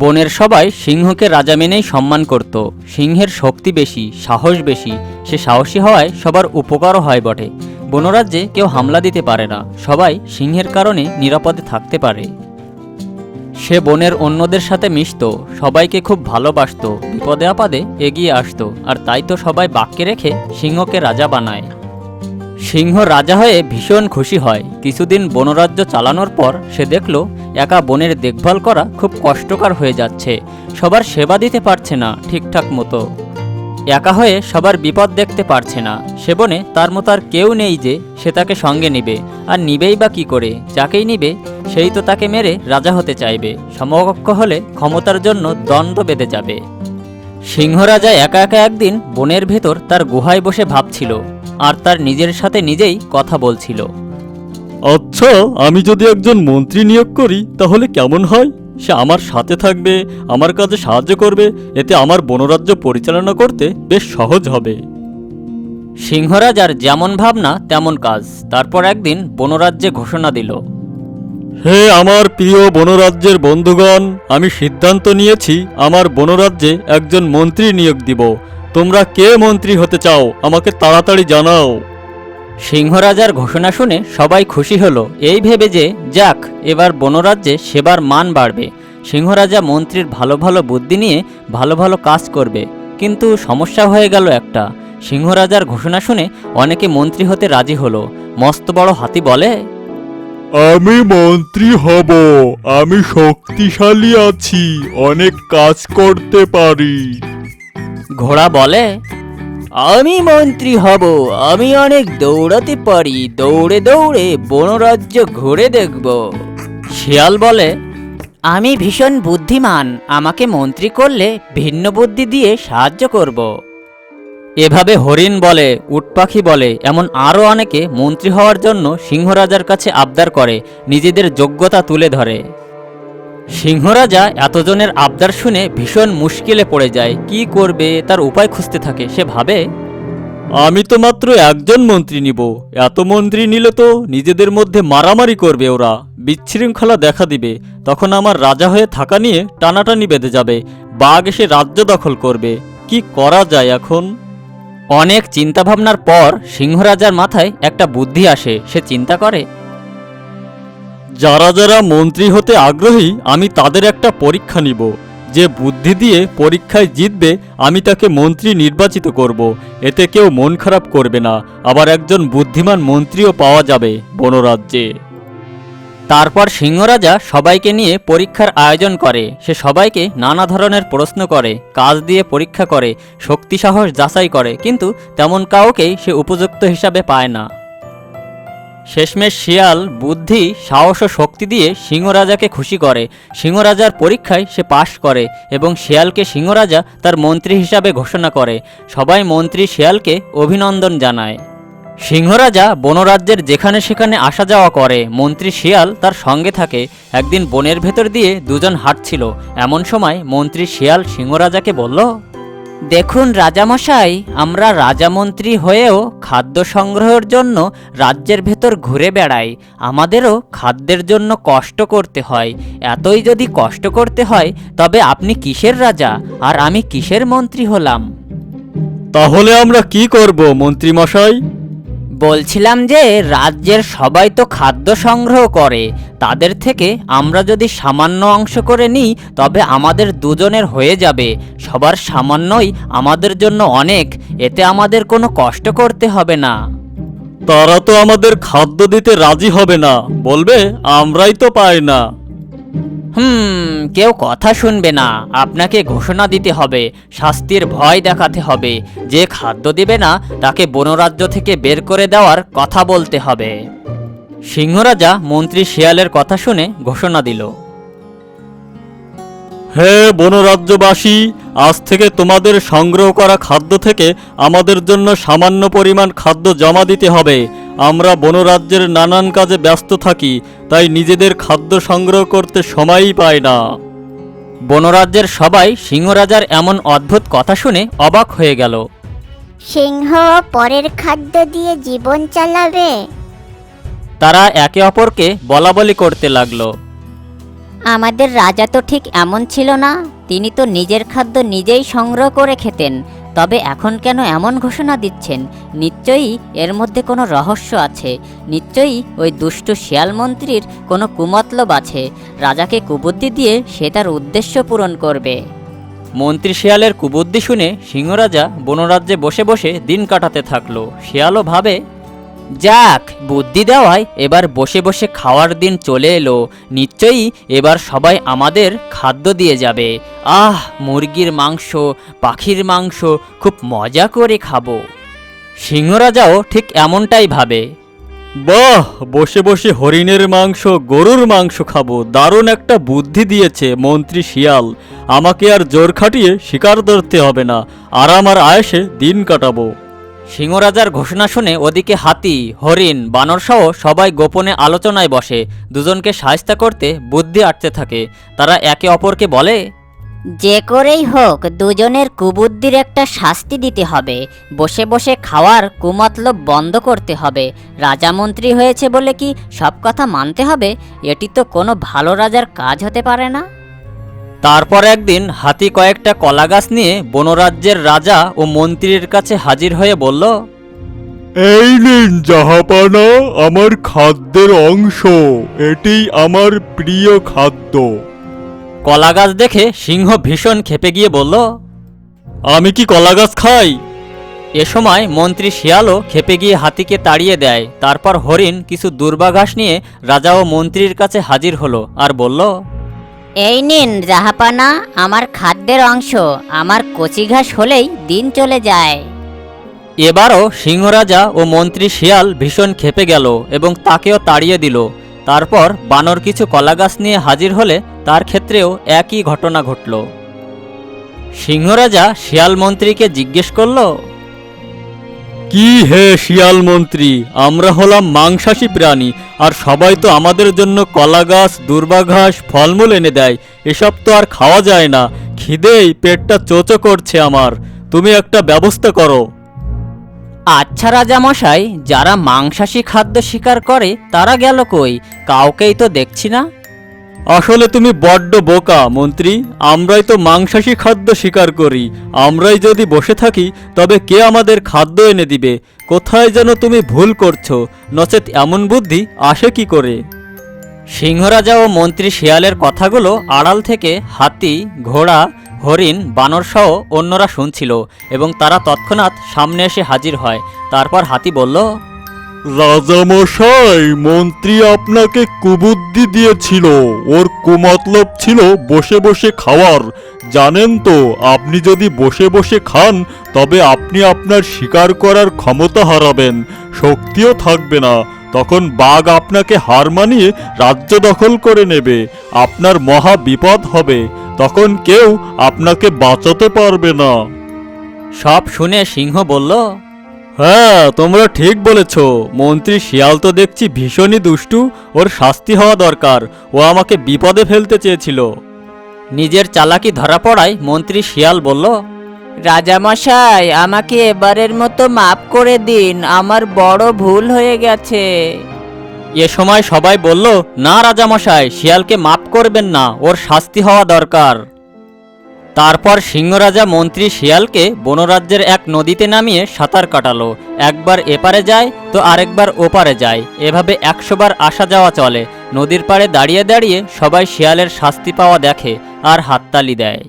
বনের সবাই সিংহকে রাজা মেনেই সম্মান করত। সিংহের শক্তি বেশি, সাহস বেশি, সে সাহসী হওয়ায় সবার উপকারও হয় বটে। বনরাজ্যে কেউ হামলা দিতে পারে না, সবাই সিংহের কারণে নিরাপদে থাকতে পারে। সে বনের অন্যদের সাথে মিশত, সবাইকে খুব ভালোবাসত, বিপদে আপদে এগিয়ে আসতো, আর তাই তো সবাই বাক্যে রেখে সিংহকে রাজা বানায়। সিংহ রাজা হয়ে ভীষণ খুশি হয়। কিছুদিন বনরাজ্য চালানোর পর সে দেখল, একা বনের দেখভাল করা খুব কষ্টকর হয়ে যাচ্ছে। সবার সেবা দিতে পারছে না ঠিকঠাক মতো। একা হয়ে সবার বিপদ দেখতে পারছে না। সে বনে তার মতো আর কেউ নেই যে সে তাকে সঙ্গে নিবে। আর নিবেই বা কি করে? যাকেই নিবে, সেই তো তাকে মেরে রাজা হতে চাইবে। সমকক্ষ হলে ক্ষমতার জন্য দণ্ড বেঁধে যাবে। সিংহরাজা একা একা একদিন বনের ভেতর তার গুহায় বসে ভাবছিল আর তার নিজের সাথে নিজেই কথা বলছিল। আচ্ছা আমি যদি একজন মন্ত্রী নিয়োগ করি তাহলে কেমন হয়? সে আমার সাথে থাকবে আমার কাজে সাহায্য করবে এতে আমার বনরাজ্য পরিচালনা করতে বেশ সহজ হবে। সিংহরাজ আর যেমন ভাবনা তেমন কাজ। তারপর একদিন বনরাজ্যে ঘোষণা দিল। হে আমার প্রিয় বনরাজ্যের বন্ধুগণ আমি সিদ্ধান্ত নিয়েছি আমার বনরাজ্যে একজন মন্ত্রী নিয়োগ দিব। তোমরা কে মন্ত্রী হতে চাও? আমাকে তাড়াতাড়ি জানাও। সিংহরাজার ঘোষণা শুনে সবাই খুশি হলো। এই ভেবে যে যাক এবার বনরাজ্যে সেবার মান বাড়বে। সিংহরাজা মন্ত্রীর ভালো ভালো বুদ্ধি নিয়ে ভালো ভালো কাজ করবে। কিন্তু সমস্যা হয়ে গেল একটা। সিংহরাজার ঘোষণা শুনে অনেকে মন্ত্রী হতে রাজি হলো। মস্ত বড় হাতি বলে আমি মন্ত্রী হব। আমি শক্তিশালী আছি। অনেক কাজ করতে পারি। ঘোড়া বলে, আমি মন্ত্রী হব, আমি অনেক দৌড়াতে পারি, দৌড়ে দৌড়ে বনরাজ্য ঘুরে দেখব। শিয়াল বলে, আমি ভীষণ বুদ্ধিমান, আমাকে মন্ত্রী করলে ভিন্ন বুদ্ধি দিয়ে সাহায্য করব। এভাবে হরিণ বলে উটপাখি বলে, এমন আরও অনেকে মন্ত্রী হওয়ার জন্য সিংহরাজার কাছে আবদার করে, নিজেদের যোগ্যতা তুলে ধরে। সিংহরাজা এতজনের আবদার শুনে ভীষণ মুশকিলে পড়ে যায়। কি করবে তার উপায় খুঁজতে থাকে সে ভাবে আমি তো মাত্র একজন মন্ত্রী নিব। এত মন্ত্রী নিলে তো নিজেদের মধ্যে মারামারি করবে ওরা। বিশৃঙ্খলা দেখা দিবে। তখন আমার রাজা হয়ে থাকা নিয়ে টানাটানি বেঁধে যাবে। বাঘ এসে রাজ্য দখল করবে। কি করা যায় এখন? অনেক চিন্তাভাবনার পর সিংহরাজার মাথায় একটা বুদ্ধি আসে। সে চিন্তা করে যারা যারা মন্ত্রী হতে আগ্রহী, আমি তাদের একটা পরীক্ষা নিব। যে বুদ্ধি দিয়ে পরীক্ষায় জিতবে, আমি তাকে মন্ত্রী নির্বাচিত করব। এতে কেউ মন খারাপ করবে না। আবার একজন বুদ্ধিমান মন্ত্রীও পাওয়া যাবে বনরাজ্যে। তারপর সিংহরাজা সবাইকে নিয়ে পরীক্ষার আয়োজন করে। সে সবাইকে নানা ধরনের প্রশ্ন করে, কাজ দিয়ে পরীক্ষা করে শক্তি সাহস যাচাই করে। কিন্তু তেমন কাউকেই সে উপযুক্ত হিসাবে পায় না। শেষমেশ শিয়াল বুদ্ধি, সাহস ও শক্তি দিয়ে সিংহরাজাকে খুশি করে। সিংহরাজার পরীক্ষায় সে পাশ করে এবং শিয়ালকে সিংহরাজা তার মন্ত্রী হিসাবে ঘোষণা করে। সবাই মন্ত্রী শিয়ালকে অভিনন্দন জানায়। সিংহরাজা বনরাজ্যের যেখানে সেখানে আসা যাওয়া করে। মন্ত্রী শিয়াল তার সঙ্গে থাকে। একদিন বনের ভেতর দিয়ে দুজন হাঁটছিল। এমন সময় মন্ত্রী শিয়াল সিংহরাজাকে বলল দেখুন রাজামশাই, আমরা রাজামন্ত্রী হয়েও খাদ্য সংগ্রহের জন্য রাজ্যের ভেতর ঘুরে বেড়াই। আমাদেরও খাদ্যের জন্য কষ্ট করতে হয়। এতই যদি কষ্ট করতে হয়, তবে আপনি কিসের রাজা? আর আমি কিসের মন্ত্রী হলাম? তাহলে আমরা কি করব মন্ত্রী মশাই বলছিলাম যে রাজ্যের সবাই তো খাদ্য সংগ্রহ করে। তাদের থেকে আমরা যদি সামান্য অংশ করে নিই, তবে আমাদের দুজনের হয়ে যাবে। সবার সামান্যই আমাদের জন্য অনেক, এতে আমাদের কোনো কষ্ট করতে হবে না। তারা তো আমাদের খাদ্য দিতে রাজি হবে না। বলবে, আমরাই তো পাই না। হুম, কেউ কথা শুনবে না। আপনাকে ঘোষণা দিতে হবে, শাস্তির ভয় দেখাতে হবে। যে খাদ্য দিবে না, তাকে বনরাজ্য থেকে বের করে দেওয়ার কথা বলতে হবে। সিংহরাজা মন্ত্রী শিয়ালের কথা শুনে ঘোষণা দিল। হে বনরাজ্যবাসী, আজ থেকে তোমাদের সংগ্রহ করা খাদ্য থেকে আমাদের জন্য সামান্য পরিমাণ খাদ্য জমা দিতে হবে। আমরা বনরাজ্যের নানান কাজে ব্যস্ত থাকি তাই নিজেদের খাদ্য সংগ্রহ করতে সময়ই পাই না। বনরাজ্যের সবাই সিংহরাজার এমন অদ্ভুত কথা শুনে অবাক হয়ে গেল। সিংহ পরের খাদ্য দিয়ে জীবন চালাবে। তারা একে অপরকে বলাবলি করতে লাগল। আমাদের রাজা তো ঠিক এমন ছিল না তিনি তো নিজের খাদ্য নিজেই সংগ্রহ করে খেতেন। তবে এখন কেন এমন ঘোষণা দিচ্ছেন? নিশ্চয়ই এর মধ্যে কোনো রহস্য আছে। নিশ্চয়ই ওই দুষ্টু শিয়াল মন্ত্রীর কোনো কুমতলব আছে। রাজাকে কুবুদ্ধি দিয়ে সে তার উদ্দেশ্য পূরণ করবে। মন্ত্রী শিয়ালের কুবুদ্ধি শুনে সিংহরাজা বনরাজ্যে বসে বসে দিন কাটাতে থাকল। শিয়ালও ভাবে যাক, বুদ্ধি দেওয়ায় এবার বসে বসে খাওয়ার দিন চলে এলো। নিশ্চয়ই এবার সবাই আমাদের খাদ্য দিয়ে যাবে। আহ, মুরগির মাংস, পাখির মাংস, খুব মজা করে খাব। সিংহরাজাও ঠিক এমনটাই ভাবে। বাহ, বসে বসে হরিণের মাংস, গরুর মাংস খাব। দারুণ একটা বুদ্ধি দিয়েছে মন্ত্রী শিয়াল। আমাকে আর জোর খাটিয়ে শিকার ধরতে হবে না। আর আয়েসে দিন কাটাবো। সিংহরাজার ঘোষণা শুনে ওদিকে হাতি, হরিণ বানরসহ সবাই গোপনে আলোচনায় বসে। দুজনকে সাহায্য করতে বুদ্ধি আটতে থাকে। তারা একে অপরকে বলে, যে করেই হোক, দুজনের কুবুদ্ধির একটা শাস্তি দিতে হবে। বসে বসে খাওয়ার কুমতলব বন্ধ করতে হবে। রাজা মন্ত্রী হয়েছে বলে কি সব কথা মানতে হবে? এটি তো কোনো ভালো রাজার কাজ হতে পারে না। তারপর একদিন হাতি কয়েকটা কলাগাছ নিয়ে বনরাজ্যের রাজা ও মন্ত্রীর কাছে হাজির হয়ে বলল এই নিন জাহাপানা আমার খাদ্যের অংশ। এটি আমার প্রিয় খাদ্য। কলাগাছ দেখে সিংহ ভীষণ খেপে গিয়ে বলল আমি কি কলা গাছ খাই? এ সময় মন্ত্রী শিয়ালও খেপে গিয়ে হাতিকে তাড়িয়ে দেয়। তারপর হরিণ কিছু দুর্বাঘাস নিয়ে রাজা ও মন্ত্রীর কাছে হাজির হলো আর বলল এই নিন জাহাপানা, আমার খাদ্যের অংশ। আমার কচি ঘাস হলেই দিন চলে যায়। এবারও সিংহরাজা ও মন্ত্রী শিয়াল ভীষণ খেপে গেল এবং তাকেও তাড়িয়ে দিল। তারপর বানর কিছু কলাগাছ নিয়ে হাজির হলে তার ক্ষেত্রেও একই ঘটনা ঘটল। সিংহরাজা শিয়াল মন্ত্রীকে জিজ্ঞেস করল কি হে শিয়াল মন্ত্রী? আমরা হলাম মাংসাশী প্রাণী, আর সবাই তো আমাদের জন্য কলা গাছ দুর্বা ঘাস ফলমূল এনে দেয়। এসব তো আর খাওয়া যায় না। খিদেই পেটটা চোচো করছে আমার। তুমি একটা ব্যবস্থা করো। আচ্ছা রাজামশাই যারা মাংসাশী খাদ্য শিকার করে, তারা গেল কই? কাউকেই তো দেখছি না। আসলে তুমি বড্ড বোকা, মন্ত্রী। আমরাই তো মাংসাশী খাদ্য শিকার করি। আমরাই যদি বসে থাকি, তবে কে আমাদের খাদ্য এনে দিবে? কোথায় যেন তুমি ভুল করছ। নচেত এমন বুদ্ধি আসে কি করে? সিংহরাজা ও মন্ত্রী শিয়ালের কথাগুলো আড়াল থেকে হাতি, ঘোড়া, হরিণ বানরসহ অন্যরা শুনছিল এবং তারা তৎক্ষণাৎ সামনে এসে হাজির হয়। তারপর হাতি বলল রাজামশাই, মন্ত্রী আপনাকে কুবুদ্ধি দিয়েছিল। ওর কুমতলব ছিল বসে বসে খাওয়ার। জানেন তো, আপনি যদি বসে বসে খান, তবে আপনি আপনার শিকার করার ক্ষমতা হারাবেন। শক্তিও থাকবে না। তখন বাঘ আপনাকে হার মানিয়ে রাজ্য দখল করে নেবে। আপনার মহা বিপদ হবে। তখন কেউ আপনাকে বাঁচাতে পারবে না। সব শুনে সিংহ বলল হ্যাঁ তোমরা ঠিক বলেছ। মন্ত্রী শিয়াল তো দেখছি ভীষণই দুষ্টু ওর শাস্তি হওয়া দরকার। ও আমাকে বিপদে ফেলতে চেয়েছিল। নিজের চালাকি ধরা পড়ায় মন্ত্রী শিয়াল বলল রাজামশাই আমাকে এবারের মতো মাফ করে দিন আমার বড় ভুল হয়ে গেছে। এ সময় সবাই বলল না রাজামশাই শিয়ালকে মাফ করবেন না ওর শাস্তি হওয়া দরকার। তারপর সিংহরাজা মন্ত্রী শিয়ালকে বনরাজ্যের এক নদীতে নামিয়ে সাঁতার কাটালো। একবার এপারে যায় তো আরেকবার ওপারে যায়। এভাবে একশোবার আসা যাওয়া চলে। নদীর পাড়ে দাঁড়িয়ে দাঁড়িয়ে সবাই শিয়ালের শাস্তি পাওয়া দেখে আর হাততালি দেয়।